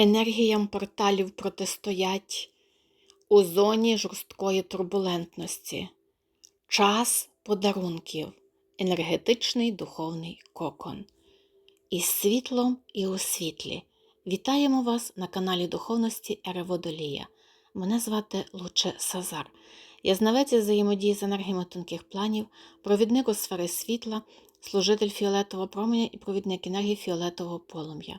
енергіям порталів протистоять у зоні жорсткої турбулентності. Час подарунків, енергетичний духовний кокон. Із світлом і у світлі. Вітаємо вас на каналі Духовності Ери Водолія. Мене звати Луче Сазар. Я знавець взаємодії з енергіями тонких планів, провідник у сфери світла, служитель фіолетового променя і провідник енергії фіолетового полум'я.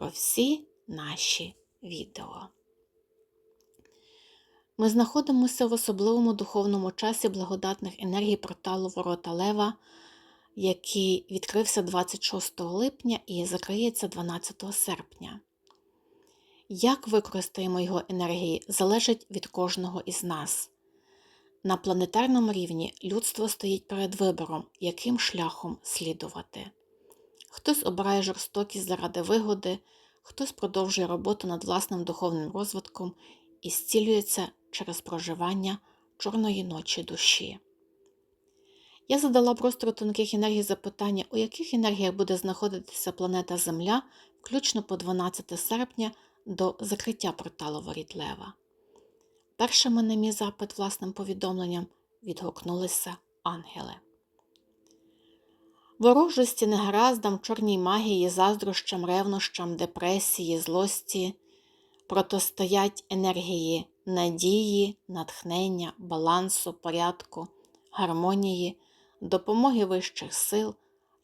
про всі наші відео. Ми знаходимося в особливому духовному часі благодатних енергій порталу Ворота Лева, який відкрився 26 липня і закриється 12 серпня. Як використаємо його енергії, залежить від кожного із нас. На планетарному рівні людство стоїть перед вибором, яким шляхом слідувати. Хтось обирає жорстокість заради вигоди, хтось продовжує роботу над власним духовним розвитком і зцілюється через проживання чорної ночі душі. Я задала простору тонких енергій запитання, у яких енергіях буде знаходитися планета Земля, включно по 12 серпня до закриття порталу воріт Лева. Першими на мій запит власним повідомленням відгукнулися ангели. Ворожості, негараздам, чорній магії, заздрощам, ревнощам, депресії, злості протистоять енергії надії, натхнення, балансу, порядку, гармонії, допомоги вищих сил,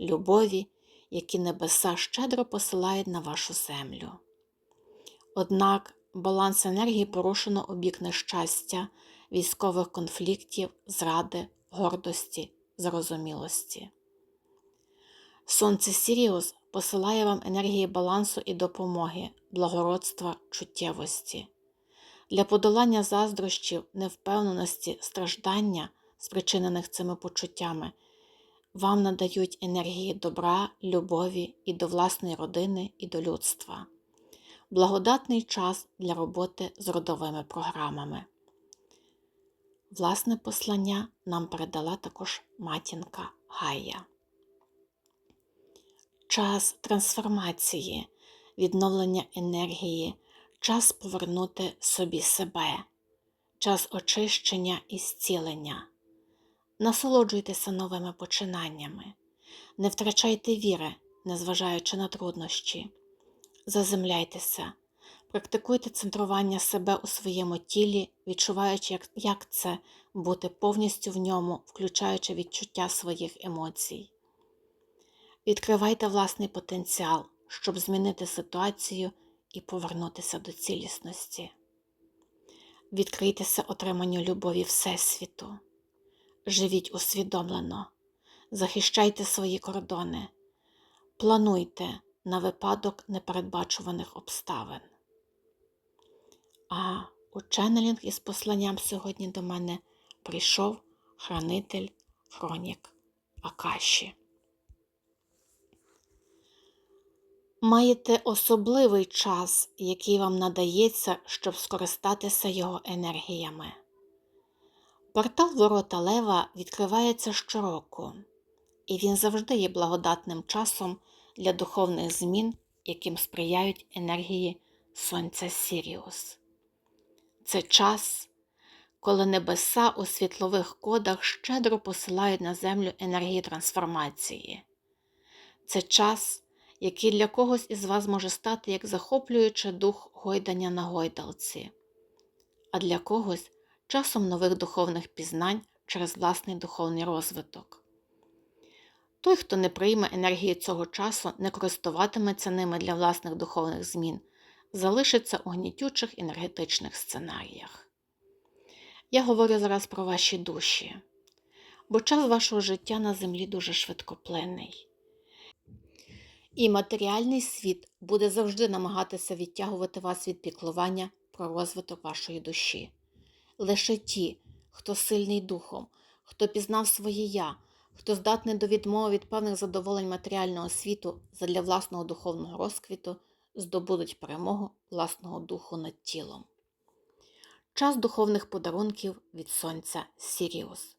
любові, які небеса щедро посилають на вашу землю. Однак баланс енергії порушено у бік нещастя, військових конфліктів, зради, гордості, зарозумілості. Сонце Сіріус посилає вам енергії балансу і допомоги, благородства, чуттєвості. Для подолання заздрощів, невпевненості, страждання, спричинених цими почуттями, вам надають енергії добра, любові і до власної родини, і до людства. Благодатний час для роботи з родовими програмами. Власне послання нам передала також матінка Гая. Час трансформації, відновлення енергії, час повернути собі себе, час очищення і зцілення. Насолоджуйтеся новими починаннями, не втрачайте віри, незважаючи на труднощі. Заземляйтеся, практикуйте центрування себе у своєму тілі, відчуваючи, як, це бути повністю в ньому, включаючи відчуття своїх емоцій. Відкривайте власний потенціал, щоб змінити ситуацію і повернутися до цілісності. Відкрийтеся отриманню любові Всесвіту. Живіть усвідомлено, захищайте свої кордони, плануйте на випадок непередбачуваних обставин. А у ченнелінг із посланням сьогодні до мене прийшов хранитель Хронік Акаші. Маєте особливий час, який вам надається, щоб скористатися його енергіями. Портал Ворота Лева відкривається щороку, і він завжди є благодатним часом для духовних змін, яким сприяють енергії Сонця Сіріус. Це час, коли небеса у світлових кодах щедро посилають на землю енергії трансформації. Це час, який для когось із вас може стати як захоплюючи дух гойдання на гойдалці, а для когось часом нових духовних пізнань через власний духовний розвиток. Той, хто не прийме енергії цього часу, не користуватиметься ними для власних духовних змін, залишиться у гнітючих енергетичних сценаріях. Я говорю зараз про ваші душі, бо час вашого життя на землі дуже швидкоплинний. І матеріальний світ буде завжди намагатися відтягувати вас від піклування про розвиток вашої душі. Лише ті, хто сильний духом, хто пізнав своє я, хто здатний до відмови від певних задоволень матеріального світу задля власного духовного розквіту, здобудуть перемогу власного духу над тілом. Час духовних подарунків від Сонця Сіріус.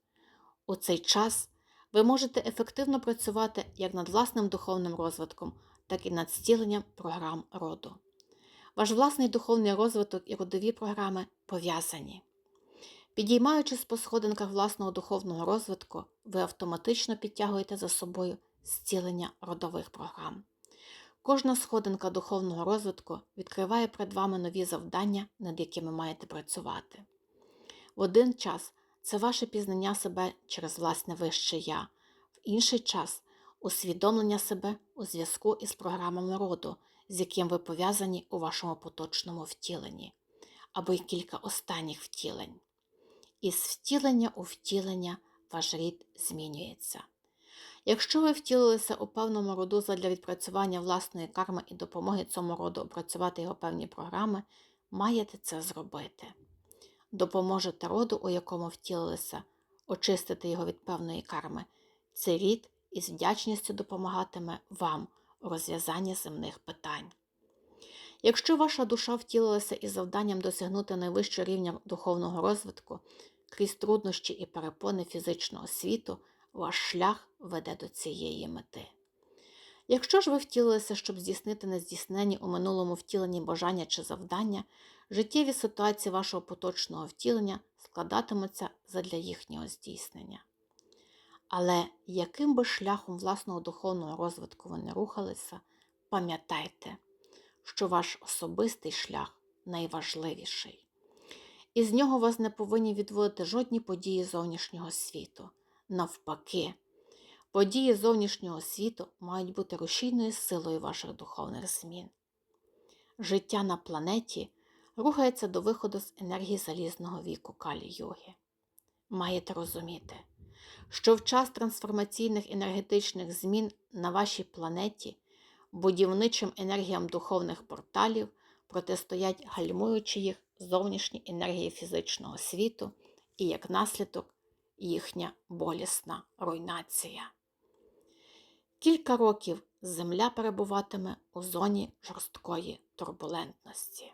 У цей час ви можете ефективно працювати як над власним духовним розвитком, так і над зціленням програм роду. Ваш власний духовний розвиток і родові програми пов'язані. Підіймаючись по сходинках власного духовного розвитку, ви автоматично підтягуєте за собою зцілення родових програм. Кожна сходинка духовного розвитку відкриває перед вами нові завдання, над якими маєте працювати. В один час це ваше пізнання себе через власне вище я, в інший час усвідомлення себе у зв'язку із програмами роду, з яким ви пов'язані у вашому поточному втіленні, або й кілька останніх втілень. Із втілення у втілення ваш рід змінюється. Якщо ви втілилися у певному роду задля відпрацювання власної карми і допомоги цьому роду опрацювати його певні програми, маєте це зробити. Допоможете роду, у якому втілилися, очистити його від певної карми. Цей рід із вдячністю допомагатиме вам у розв'язанні земних питань. Якщо ваша душа втілилася із завданням досягнути найвищого рівня духовного розвитку, крізь труднощі і перепони фізичного світу, ваш шлях веде до цієї мети. Якщо ж ви втілилися, щоб здійснити нездійснені у минулому втіленні бажання чи завдання, життєві ситуації вашого поточного втілення складатимуться задля їхнього здійснення. Але яким би шляхом власного духовного розвитку ви не рухалися, пам'ятайте, що ваш особистий шлях найважливіший. І з нього вас не повинні відводити жодні події зовнішнього світу. Навпаки, події зовнішнього світу мають бути рушійною силою ваших духовних змін. Життя на планеті рухається до виходу з енергії залізного віку калі йоги. Маєте розуміти, що в час трансформаційних енергетичних змін на вашій планеті будівничим енергіям духовних порталів протистоять гальмуючи їх зовнішні енергії фізичного світу і як наслідок їхня болісна руйнація. Кілька років Земля перебуватиме у зоні жорсткої турбулентності.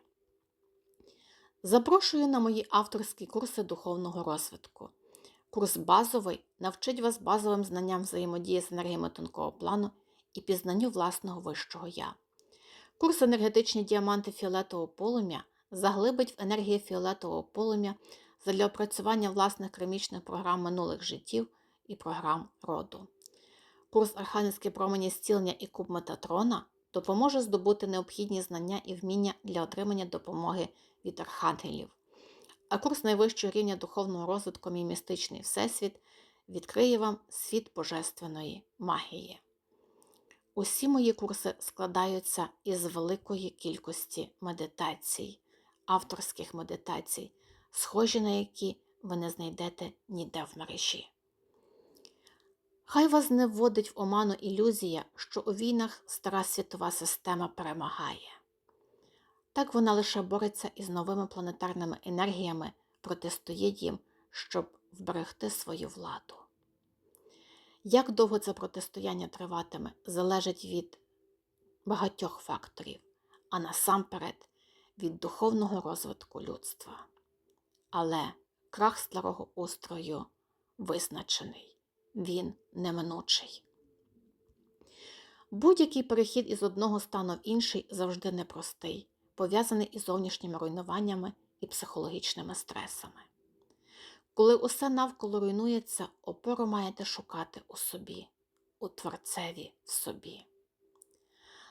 Запрошую на мої авторські курси духовного розвитку. Курс базовий навчить вас базовим знанням взаємодії з енергіями тонкого плану і пізнанню власного вищого я. Курс енергетичні діаманти фіолетового полум'я заглибить в енергії фіолетового полум'я задля опрацювання власних кремічних програм минулих життів і програм роду. Курс Архангельські промені зцілення і куб Метатрона допоможе здобути необхідні знання і вміння для отримання допомоги від архангелів. А курс найвищого рівня духовного розвитку «Мій містичний всесвіт відкриє вам світ божественної магії. Усі мої курси складаються із великої кількості медитацій, авторських медитацій, схожі на які ви не знайдете ніде в мережі. Хай вас не вводить в оману ілюзія, що у війнах стара світова система перемагає. Так вона лише бореться із новими планетарними енергіями, протистоїть їм, щоб вберегти свою владу. Як довго це протистояння триватиме, залежить від багатьох факторів, а насамперед від духовного розвитку людства. Але крах старого устрою визначений, він неминучий. Будь-який перехід із одного стану в інший завжди непростий, пов'язаний із зовнішніми руйнуваннями і психологічними стресами. Коли усе навколо руйнується, опору маєте шукати у собі, у Творцеві в собі.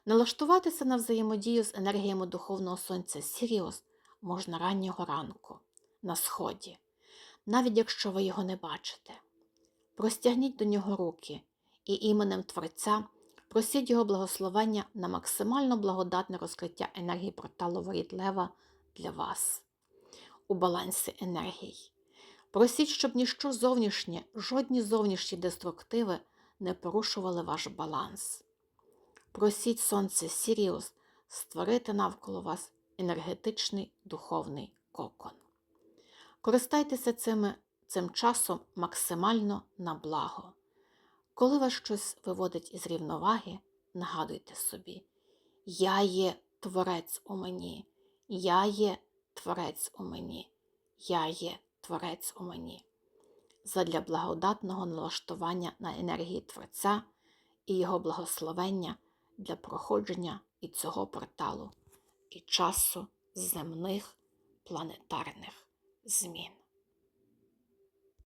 Налаштуватися на взаємодію з енергіями Духовного Сонця Сіріус можна раннього ранку, на сході, навіть якщо ви його не бачите. Простягніть до нього руки і іменем Творця просіть його благословення на максимально благодатне розкриття енергії порталу воріт Лева для вас у балансі енергій. Просіть, щоб ніщо зовнішнє, жодні зовнішні деструктиви не порушували ваш баланс. Просіть сонце Сіріус створити навколо вас енергетичний духовний кокон. Користайтеся цими, цим часом максимально на благо. Коли вас щось виводить із рівноваги, нагадуйте собі, я є творець у мені, я є творець у мені, я є творець у мені. Задля благодатного налаштування на енергії Творця і Його благословення для проходження і цього порталу, і часу земних планетарних змін.